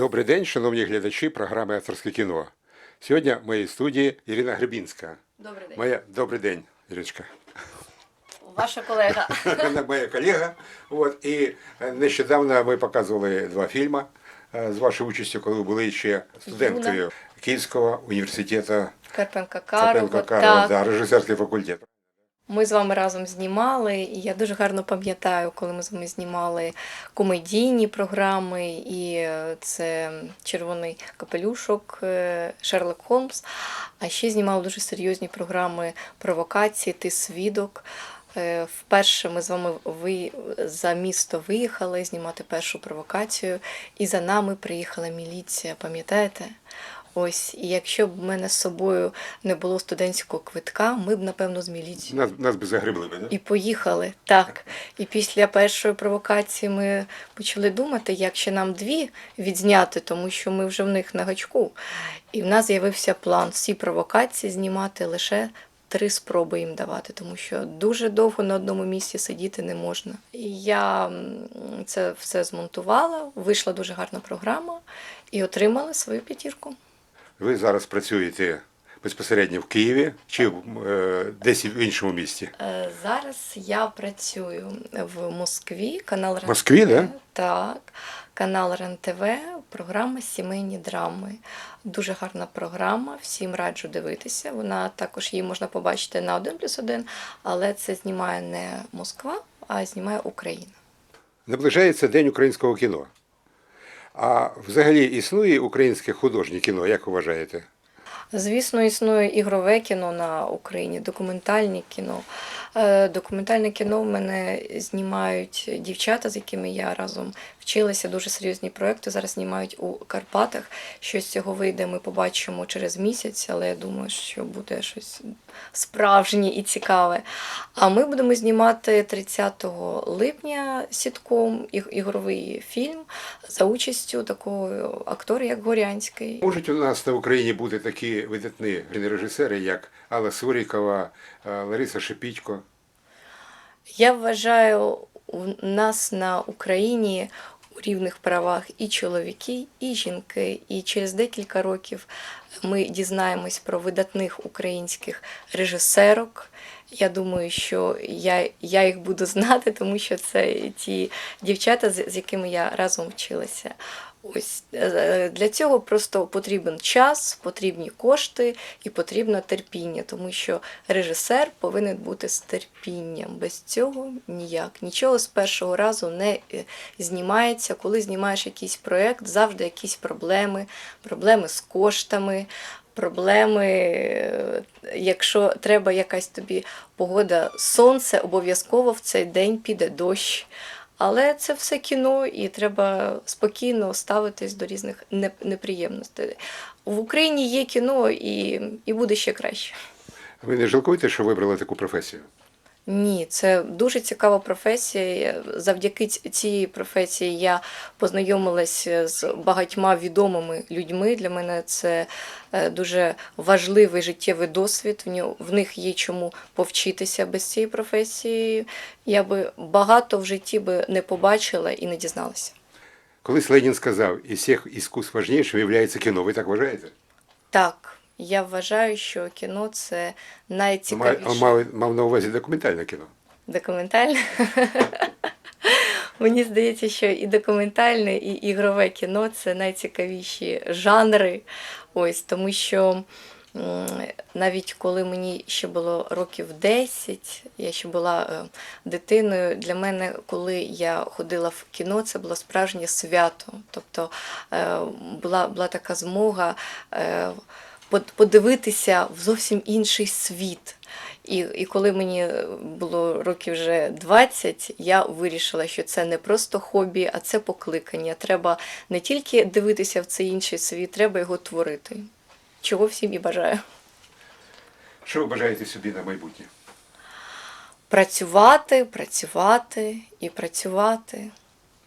Добрий день, шановні глядачі програми Авторське кіно. Сьогодні в моїй студії Ірина Гребінська. Добрий день. Моя добрий день, Ірочка. Ваша колега. Вона моя колега. От, і е, нещодавно ми показували два фільми е, з вашою участю, коли ви були ще студенткою Київського університету Карпенка Карова. Цапенко Карла, Так. да, режисерський факультет. Ми з вами разом знімали, і я дуже гарно пам'ятаю, коли ми з вами знімали комедійні програми, і е, це Червоний капелюшок, е, Шерлок Холмс. А ще знімали дуже серйозні програми провокації, Ти свідок. Е, Вперше ми з вами ви за місто виїхали знімати першу провокацію, і за нами приїхала міліція. Пам'ятаєте? Ось, і якщо б в мене з собою не було студентського квитка, ми б, напевно, з міліцією Нас, нас би загребли да? і поїхали. Так. І після першої провокації ми почали думати, як ще нам дві відзняти, тому що ми вже в них на гачку. І в нас з'явився план всі провокації знімати лише. Три спроби їм давати, тому що дуже довго на одному місці сидіти не можна. І я це все змонтувала, вийшла дуже гарна програма і отримала свою п'ятірку. Ви зараз працюєте безпосередньо в Києві чи е, десь в іншому місті? Е, Зараз я працюю в Москві, канал РЕН. Москві, да? Так, канал РЕН-ТВ, програма Сімейні драми. Дуже гарна програма, всім раджу дивитися. Вона також її можна побачити на 1 плюс 1, але це знімає не Москва, а знімає Україна. Наближається День українського кіно. А взагалі існує українське художнє кіно, як вважаєте? Звісно, існує ігрове кіно на Україні, документальне кіно. Е, Документальне кіно в мене знімають дівчата, з якими я разом вчилася. Дуже серйозні проекти. Зараз знімають у Карпатах. Що з цього вийде, ми побачимо через місяць, але я думаю, що буде щось справжнє і цікаве. А ми будемо знімати 30 липня сітком іг- ігровий фільм за участю такого актора, як Горянський. Можуть у нас на Україні бути такі видатні режисери, як Алла Сурікова, Лариса Шепітько. Я вважаю, у нас на Україні у рівних правах і чоловіки, і жінки. І через декілька років ми дізнаємось про видатних українських режисерок. Я думаю, що я, я їх буду знати, тому що це ті дівчата, з якими я разом вчилася. Ось е, для цього просто потрібен час, потрібні кошти і потрібно терпіння, тому що режисер повинен бути з терпінням. Без цього ніяк. Нічого з першого разу не е, знімається. Коли знімаєш якийсь проєкт, завжди якісь проблеми, проблеми з коштами. Проблеми, е, якщо треба якась тобі погода, сонце, обов'язково в цей день піде дощ. Але це все кіно, і треба спокійно ставитись до різних неприємностей. В Україні є кіно і, і буде ще краще. Ви не жалкуєте, що вибрали таку професію? Ні, це дуже цікава професія. Завдяки цій професії я познайомилася з багатьма відомими людьми. Для мене це е, дуже важливий життєвий досвід. В В них є чому повчитися без цієї професії. Я би багато в житті би не побачила і не дізналася. Колись Ленін сказав, із всіх іскусств важнішим є кіно. Ви так вважаєте? Так, я вважаю, що кіно це найцікавіше. мав, мав на увазі документальне кіно. Документальне. Мені здається, що і документальне, і ігрове кіно це найцікавіші жанри. Ось тому що навіть коли мені ще було років 10, я ще була е, дитиною. Для мене, коли я ходила в кіно, це було справжнє свято. Тобто е, була, була така змога. Под- Подивитися в зовсім інший світ. І, і коли мені було років вже 20, я вирішила, що це не просто хобі, а це покликання. Треба не тільки дивитися в цей інший світ, треба його творити. Чого всім і бажаю. Що ви бажаєте собі на майбутнє? Працювати, працювати і працювати.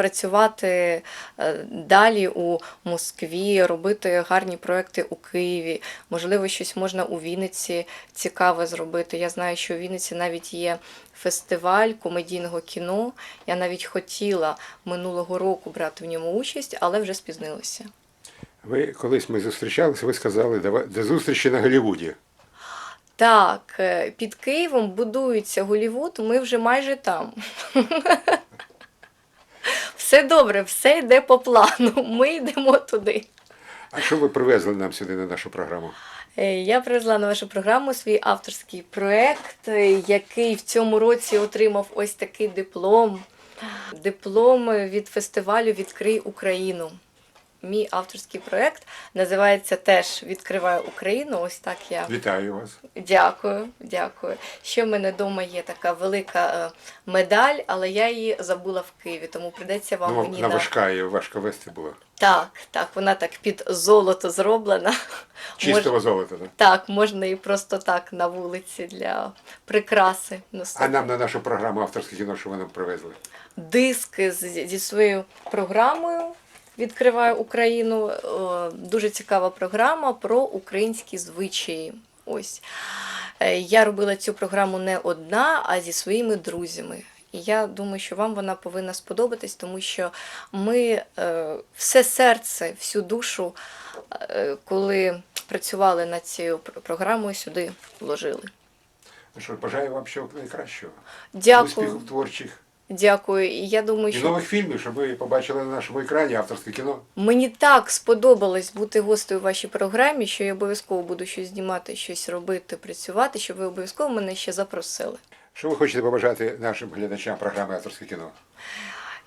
Працювати е, далі у Москві, робити гарні проекти у Києві. Можливо, щось можна у Вінниці цікаве зробити. Я знаю, що у Вінниці навіть є фестиваль комедійного кіно. Я навіть хотіла минулого року брати в ньому участь, але вже спізнилася. Ви колись ми зустрічалися, ви сказали, «Давай- до зустрічі на Голлівуді. Так, е, під Києвом будується Голівуд, ми вже майже там. Все добре, все йде по плану. Ми йдемо туди. А що ви привезли нам сюди на нашу програму? Е, Я привезла на вашу програму свій авторський проєкт, е, який в цьому році отримав ось такий диплом. Диплом від фестивалю Відкрий Україну. Мій авторський проєкт називається теж Відкриваю Україну. Ось так я Вітаю вас. Дякую, дякую. Ще в мене вдома є така велика е, медаль, але я її забула в Києві, тому прийдеться вам Ну, мені на на важка і важко вести було. так, так, вона так під золото зроблена. Чистого золота, так? Так, можна і просто так на вулиці для прикраси А нам на нашу програму авторське кіно, що ви нам привезли? Диски з- зі своєю програмою. Відкриваю Україну. Е, Дуже цікава програма про українські звичаї. Ось Е, я робила цю програму не одна, а зі своїми друзями. І я думаю, що вам вона повинна сподобатись, тому що ми е, все серце, всю душу, коли працювали над цією програмою, сюди вложили. Ну що, бажаю вам всього найкращого. Дякую, Успіхів творчих. Дякую. І я думаю, І що нових фільмів, щоб ви побачили на нашому екрані авторське кіно. Мені так сподобалось бути гостею у вашій програмі, що я обов'язково буду щось знімати, щось робити, працювати, щоб ви обов'язково мене ще запросили. Що ви хочете побажати нашим глядачам програми авторське кіно?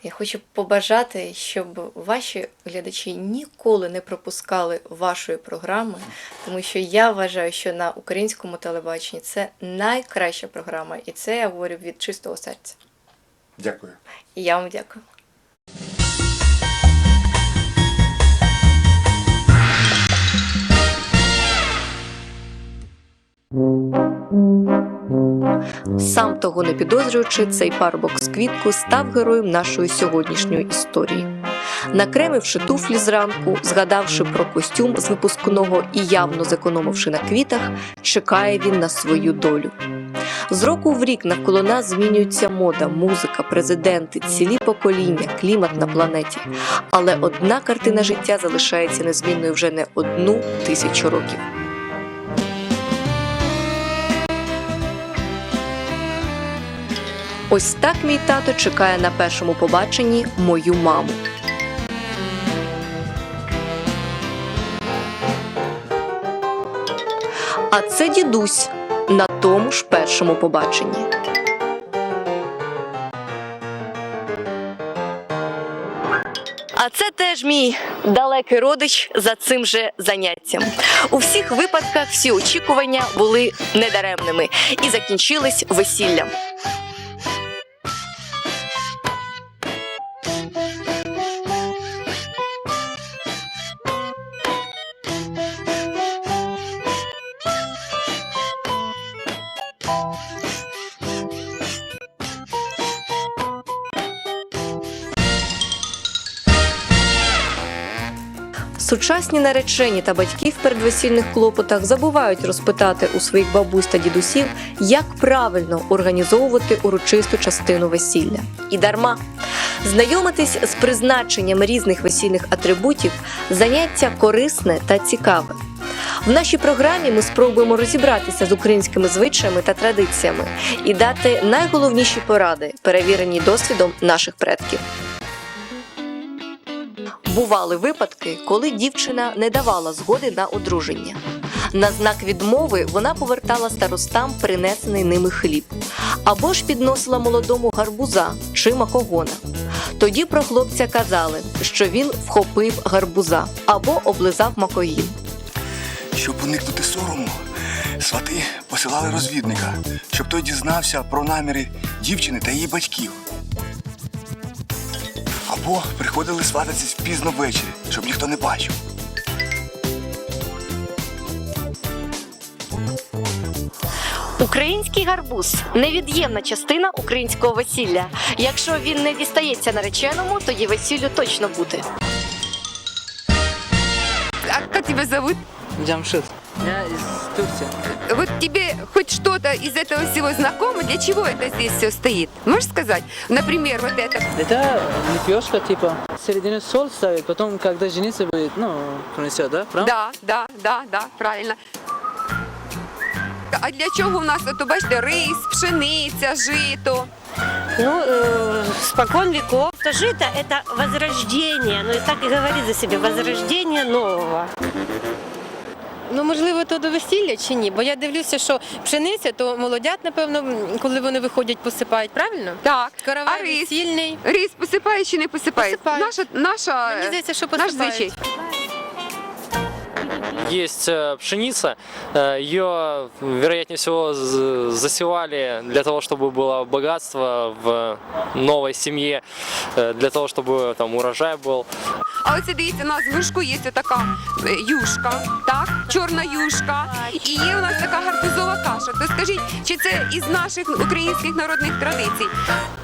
Я хочу побажати, щоб ваші глядачі ніколи не пропускали вашої програми, тому що я вважаю, що на українському телебаченні це найкраща програма, і це я говорю від чистого серця. Дякую. І я вам дякую. Сам того не підозрюючи, цей парубок з квітку став героєм нашої сьогоднішньої історії. Накремивши туфлі зранку, згадавши про костюм з випускного і явно зекономивши на квітах, чекає він на свою долю. З року в рік навколо нас змінюється мода, музика, президенти, цілі покоління, клімат на планеті. Але одна картина життя залишається незмінною вже не одну тисячу років. Ось так мій тато чекає на першому побаченні мою маму. А це дідусь на тому ж першому побаченні. А це теж мій далекий родич за цим же заняттям. У всіх випадках всі очікування були недаремними і закінчились весіллям. Сучасні наречені та батьки в передвесільних клопотах забувають розпитати у своїх бабусь та дідусів, як правильно організовувати урочисту частину весілля. І дарма знайомитись з призначенням різних весільних атрибутів заняття корисне та цікаве. В нашій програмі ми спробуємо розібратися з українськими звичаями та традиціями і дати найголовніші поради, перевірені досвідом наших предків. Бували випадки, коли дівчина не давала згоди на одруження. На знак відмови вона повертала старостам принесений ними хліб або ж підносила молодому гарбуза чи макогона. Тоді про хлопця казали, що він вхопив гарбуза або облизав макогін. Щоб уникнути сорому, свати посилали розвідника, щоб той дізнався про наміри дівчини та її батьків. Або приходили свататись пізно ввечері, щоб ніхто не бачив. Український гарбуз невід'ємна частина українського весілля. Якщо він не дістається нареченому, тоді весіллю точно бути. А как тебя зовут? Джамшит. Я из Турции. Вот тебе хоть что-то из этого всего знакомо? Для чего это здесь все стоит? Можешь сказать? Например, вот это. Это лепешка типа середине соль ставит, потом, когда жениться будет, ну, принесет, да? Правда? Да, да, да, да, правильно. А для чого у нас, от, бачите, рис, пшениця, жито? Ну, э, спокон веков. То жито – это возрождение, ну и так и говорит за себя, возрождение нового. Ну, можливо, то до весілля чи ні? Бо я дивлюся, що пшениця, то молодят, напевно, м, коли вони виходять, посипають, правильно? Так. А Каравай рис? весільний. Рис посипають чи не посипають? Посипають. Наша, наша, Мені здається, що наш посипають. звичай. Есть э, пшеница, э, ее, вероятнее всего, з- засевали для того, чтобы было богатство в новой семье, э, для того, чтобы там урожай был. А оце дивіться, у нас в мішку є така е, юшка, так? Чорна юшка. І є у нас така гарбузова каша. То скажіть, чи це із наших українських народних традицій?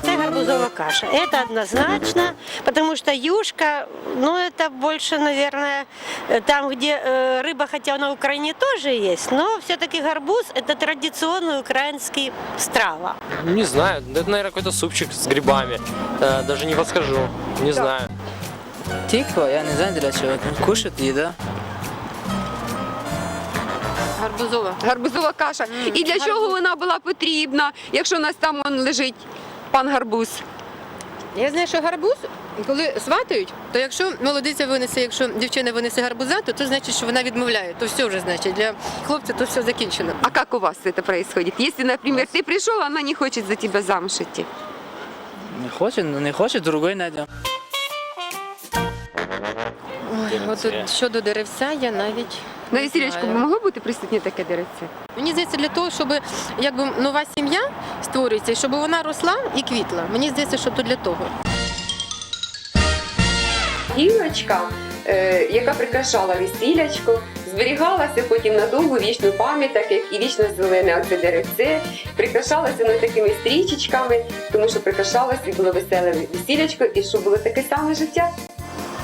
Это гарбузовая каша. Это однозначно, потому что юшка, ну это больше, наверное, э, там, где э, рыба, хотя на Украине тоже есть, но все-таки гарбуз – это традиционный украинский страва. Не знаю, это, наверное, какой-то супчик с грибами. Э, Даже не подскажу, не знаю. Тыква, я не знаю для чего. Кушать еда. Гарбузова. Гарбузова каша. І для чого вона була потрібна, якщо у нас там он лежить пан гарбуз? Я знаю, що гарбуз, коли сватають, то якщо молодиця винесе, якщо дівчина винесе гарбуза, то це значить, що вона відмовляє. То все вже значить. Для хлопця то все закінчено. А как у вас это происходит? Если, например, ты пришел, она не хочет за тебя замуж идти. Не хочет, ну не хочет, другой найдем. От тут щодо деревця, я навіть На не весілячку знаю. могло бути присутнє таке деревце? Мені здається, для того, щоб якби нова сім'я створюється, щоб вона росла і квітла. Мені здається, що то для того. Гілочка, е, яка прикрашала весілячко, зберігалася потім на довгу вічну пам'ять, так як і вічно зелене оце деревце, прикрашалася воно такими стрічечками, тому що прикрашалося і було веселе весілячко, і що було таке саме життя.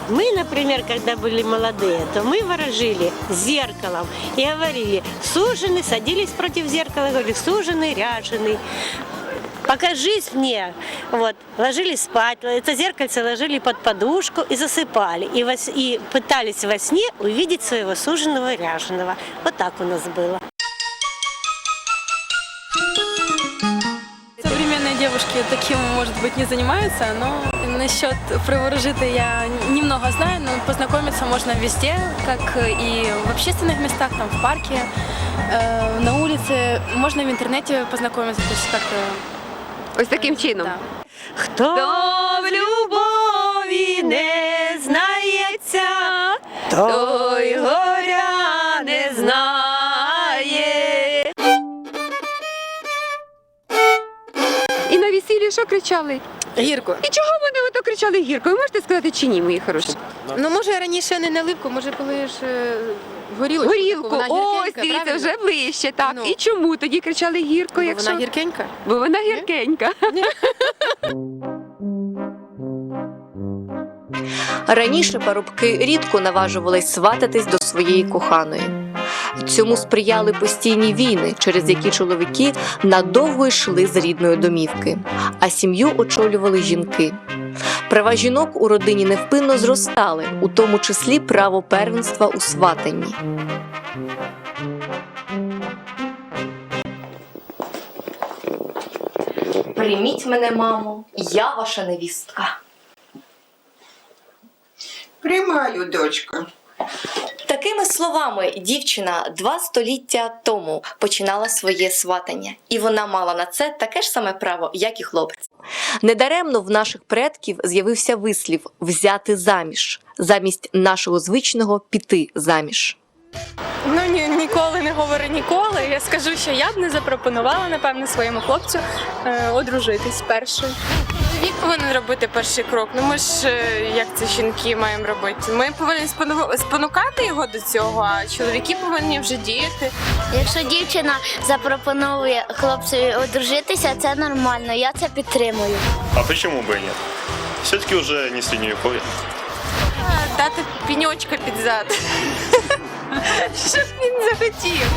Мы, например, когда были молодые, то мы ворожили зеркалом и говорили, суженый, садились против зеркала, говорили, суженый, ряженый. Покажись мне. Вот, ложились спать, это зеркальце ложили под подушку и засыпали. И, во и пытались во сне увидеть своего суженого ряженого. Вот так у нас было. Современные девушки таким, может быть, не занимаются, но насчет приворожита я немного знаю, но познакомиться можно везде, как и в общественных местах, там в парке, э, на улице, можно в интернете познакомиться, то есть как-то... Ось таким чином. Да. Хто в любові не знається, той горя І що кричали? Гірко. І чого вони ото кричали гірко? Ви можете сказати чи ні, мої хороші? Ну може раніше не наливку, може коли ж е, горілочку. Горілку, таку, вона ось гіркенька, дивіться, правильно? вже ближче. Так. Ну. І чому тоді кричали гірко, Бо якщо Вона гіркенька. бо вона гіркенька. Раніше парубки рідко наважувались свататись до своєї коханої. Цьому сприяли постійні війни, через які чоловіки надовго йшли з рідної домівки, а сім'ю очолювали жінки. Права жінок у родині невпинно зростали, у тому числі право первенства у сватанні. Прийміть мене, мамо, я ваша невістка. Приймаю, дочка. Такими словами дівчина два століття тому починала своє сватання, і вона мала на це таке ж саме право, як і хлопець. Недаремно в наших предків з'явився вислів взяти заміж замість нашого звичного піти заміж. Ну ні, ніколи не говори ніколи. Я скажу, що я б не запропонувала, напевно, своєму хлопцю е, одружитись першою. Він повинен робити перший крок. Ну ми ж е, як це жінки маємо робити? Ми повинні спонукати його до цього, а чоловіки повинні вже діяти. Якщо дівчина запропонує хлопцеві одружитися, це нормально, я це підтримую. А почему бы и нет? Все-таки уже не средневековье. Дати піньочка під зад. Щоб він захотів.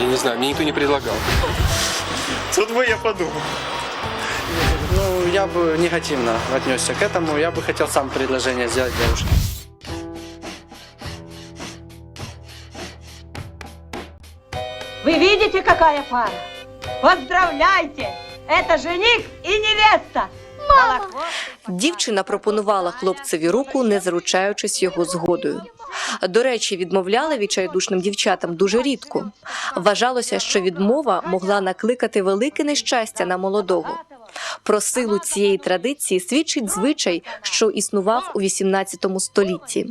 Я не знаю, мне никто не предлагал. Тут бы я подумал Ну, я я бы негативно отнесся к этому. Я бы хотел сам предложение сделать девушке. Вы видите, какая пара? Поздравляйте! Это жених и невеста! Мама! Дівчина пропонувала хлопцеві руку, не заручаючись його згодою. До речі, відмовляли відчайдушним дівчатам дуже рідко. Вважалося, що відмова могла накликати велике нещастя на молодого. Про силу цієї традиції свідчить звичай, що існував у XVIII столітті.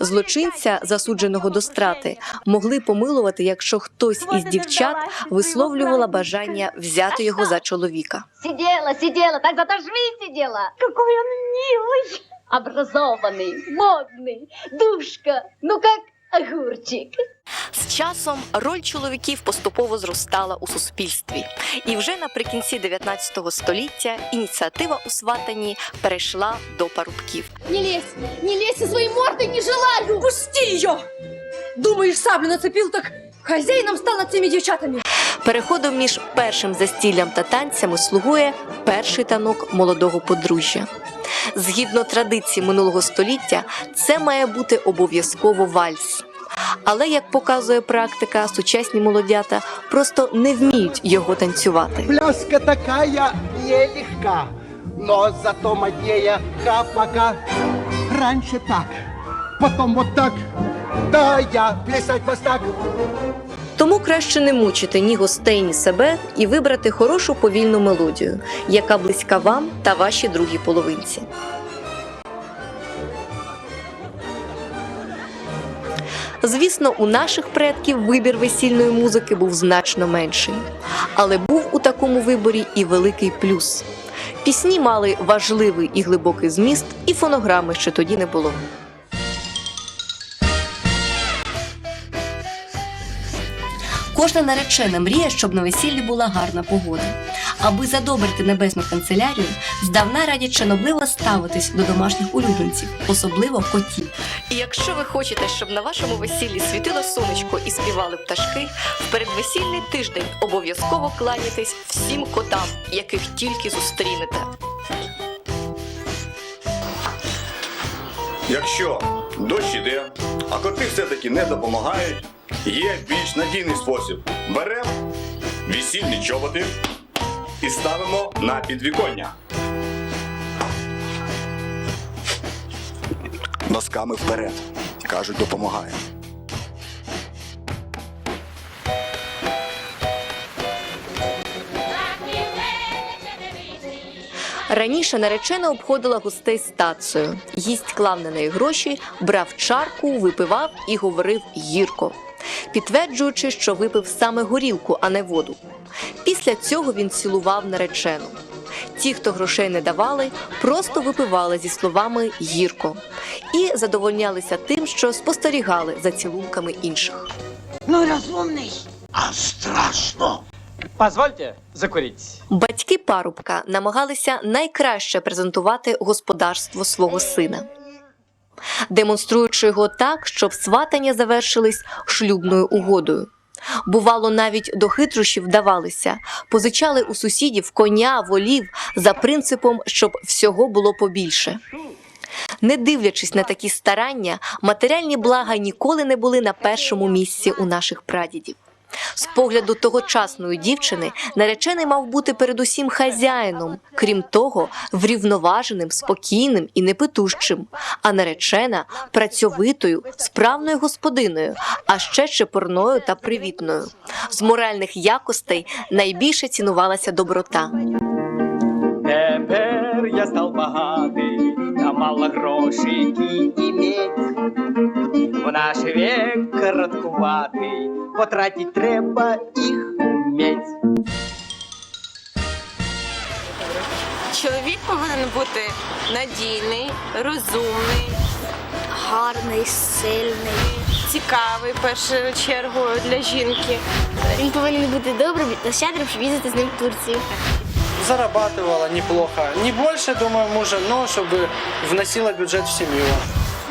Злочинця, засудженого до страти, могли помилувати, якщо хтось із дівчат висловлювала бажання взяти його за чоловіка. Сидела, сидела, так затожми сидела. Какой он милый, образованный, модный, душка, ну как огурчик. З часом роль чоловіків поступово зростала у суспільстві, і вже наприкінці 19 століття ініціатива у сватанні перейшла до парубків. Не лезь, не лезь со своей мордой, не желаю. Пусти ее! Думаешь, саблю нацепил, так хозяином стал над цими дівчатами. Переходом між першим застіллям та танцями слугує перший танок молодого подружжя. Згідно традиції минулого століття, це має бути обов'язково вальс. Але як показує практика, сучасні молодята просто не вміють його танцювати. Пляска такая нелегка, но зато моднее хапака. Раньше так, потом вот так, да я плясать вас так. Тому краще не мучити ні гостей, ні себе і вибрати хорошу повільну мелодію, яка близька вам та вашій другій половинці. Звісно, у наших предків вибір весільної музики був значно менший, але був у такому виборі і великий плюс. Пісні мали важливий і глибокий зміст, і фонограми ще тоді не було. Кожна наречена мріє, щоб на весіллі була гарна погода. Аби задобрити небесну канцелярію, здавна радять шанобливо ставитись до домашніх улюбленців, особливо котів. І якщо ви хочете, щоб на вашому весіллі світило сонечко і співали пташки, в передвесільний тиждень обов'язково кланяйтесь всім котам, яких тільки зустрінете. Якщо дощ іде, а коти все-таки не допомагають, є більш надійний спосіб. Беремо весільні чоботи і ставимо на підвіконня. Носками вперед. Кажуть, допомагає. Раніше наречена обходила гостей з тацею. Гість клав на неї гроші, брав чарку, випивав і говорив гірко, підтверджуючи, що випив саме горілку, а не воду. Після цього він цілував наречену. Ті, хто грошей не давали, просто випивали зі словами гірко і задовольнялися тим, що спостерігали за цілунками інших. Ну, разумный. А страшно. Позвольте закурить. Батьки парубка намагалися найкраще презентувати господарство свого сина, демонструючи його так, щоб сватання завершились шлюбною угодою. Бувало, навіть до хитрощів вдавалися, позичали у сусідів коня, волів за принципом, щоб всього було побільше. Не дивлячись на такі старання, матеріальні блага ніколи не були на першому місці у наших прадідів. З погляду тогочасної дівчини наречений мав бути передусім хазяїном, крім того, врівноваженим, спокійним і непитущим, а наречена працьовитою, справною господиною, а ще чепурною та привітною. З моральних якостей найбільше цінувалася доброта. Тепер я став багатий, та мало грошей іметь. Наш век короткуватий, потратить треба їх уметь. Чоловік повинен бути надійний, розумний, Гарний, сильний. цікавий в першу чергу для жінки. Він повинен бути добрим та щедрим, щоб їздити з ним в Турцію. Зарабатывала неплохо. Не больше, думаю, мужа, но чтобы вносила бюджет в семью.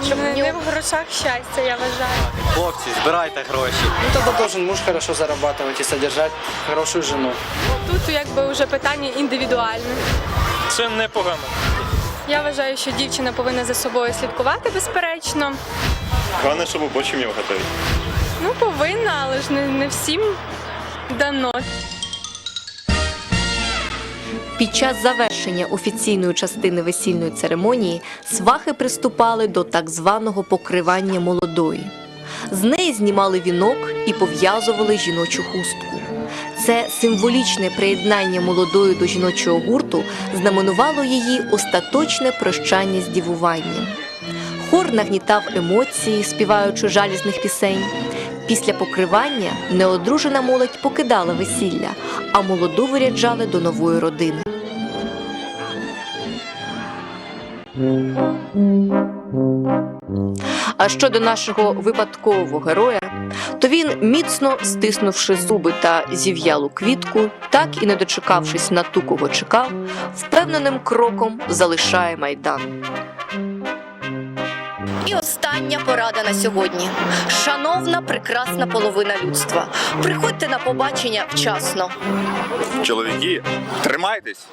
Щоб не, не в грошах щастя, я вважаю. Хлопці, збирайте гроші. Ну, тогда должен муж хорошо зарабатывать и содержать хорошую жену. Тут якби вже питання індивідуальне. це непогано. Я вважаю, що дівчина повинна за собою слідкувати безперечно. Главное, чтобы больше умел готовить. Ну, повинна, але ж не, не всім дано. Під час завершення офіційної частини весільної церемонії свахи приступали до так званого покривання молодої. З неї знімали вінок і пов'язували жіночу хустку. Це символічне приєднання молодої до жіночого гурту знаменувало її остаточне прощання з дівуванням. Хор нагнітав емоції, співаючи жалісних пісень. Після покривання неодружена молодь покидала весілля, а молоду виряджали до нової родини. А щодо нашого випадкового героя, то він, міцно стиснувши зуби та зів'ялу квітку, так і не дочекавшись на ту, кого чекав, впевненим кроком залишає майдан. І остання порада на сьогодні. Шановна прекрасна половина людства, приходьте на побачення вчасно. Чоловіки, тримайтесь!